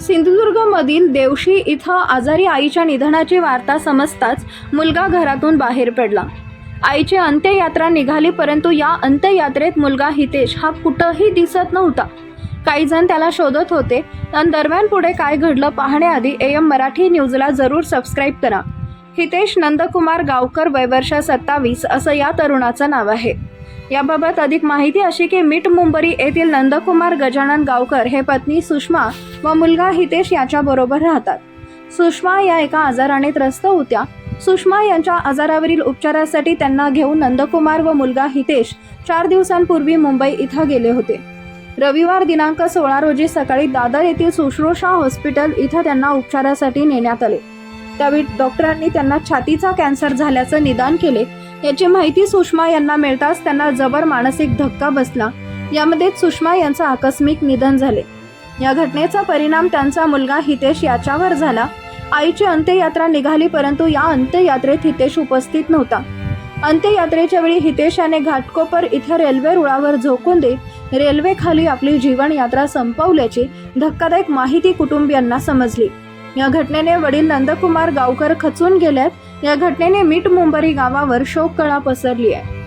सिंधुदुर्गमधील देवशी इथं आजारी आईच्या निधनाची वार्ता समजताच मुलगा घरातून बाहेर पडला. आईची अंत्ययात्रा निघाली परंतु या अंत्ययात्रेत मुलगा हितेश हा कुठंही दिसत नव्हता. काही जण त्याला शोधत होते आणि दरम्यान पुढे काय घडलं पाहण्याआधी एम मराठी न्यूजला जरूर सबस्क्राईब करा. हितेश नंदकुमार गावकर वयवर्ष सत्तावीस असं या तरुणाचं नाव आहे. याबाबत अधिक माहिती अशी की मीठ मुंबरी येथील नंदकुमार गजानन गावकर हे पत्नी सुषमा व मुलगा हितेश याच्याबरोबर राहतात. सुषमा या एका आजाराने त्रस्त होत्या. सुषमा यांच्या आजारावरील उपचारासाठी त्यांना घेऊन नंदकुमार व मुलगा हितेश चार दिवसांपूर्वी मुंबई इथं गेले होते. रविवार दिनांक सोळा रोजी सकाळी दादर येथील सुश्रूषा हॉस्पिटल इथं त्यांना उपचारासाठी नेण्यात आले. त्यावेळी डॉक्टरांनी त्यांना छातीचा कॅन्सर झाल्याचं निदान केले. याची माहिती सुषमा यांना मिळताच त्यांना जबर मानसिक धक्का बसला. यामध्ये सुषमा यांचं आकस्मिक निधन झाले. या घटनेचा परिणाम त्यांचा मुलगा हितेश याच्यावर झाला. आईची अंत्ययात्रा निघाली परंतु या अंत्ययात्रेत हितेश उपस्थित नव्हता. अंत्ययात्रेच्या वेळी हितेश याने घाटकोपर इथं रेल्वे रुळावर झोकून देत रेल्वेखाली आपली जीवनयात्रा संपवल्याची धक्कादायक माहिती कुटुंबियांना समजली. या घटनेने वडील नंदकुमार गावकर खचून गेल्यात या घटनेने मीठ मुंबरी गावावर शोककळा पसरली आहे.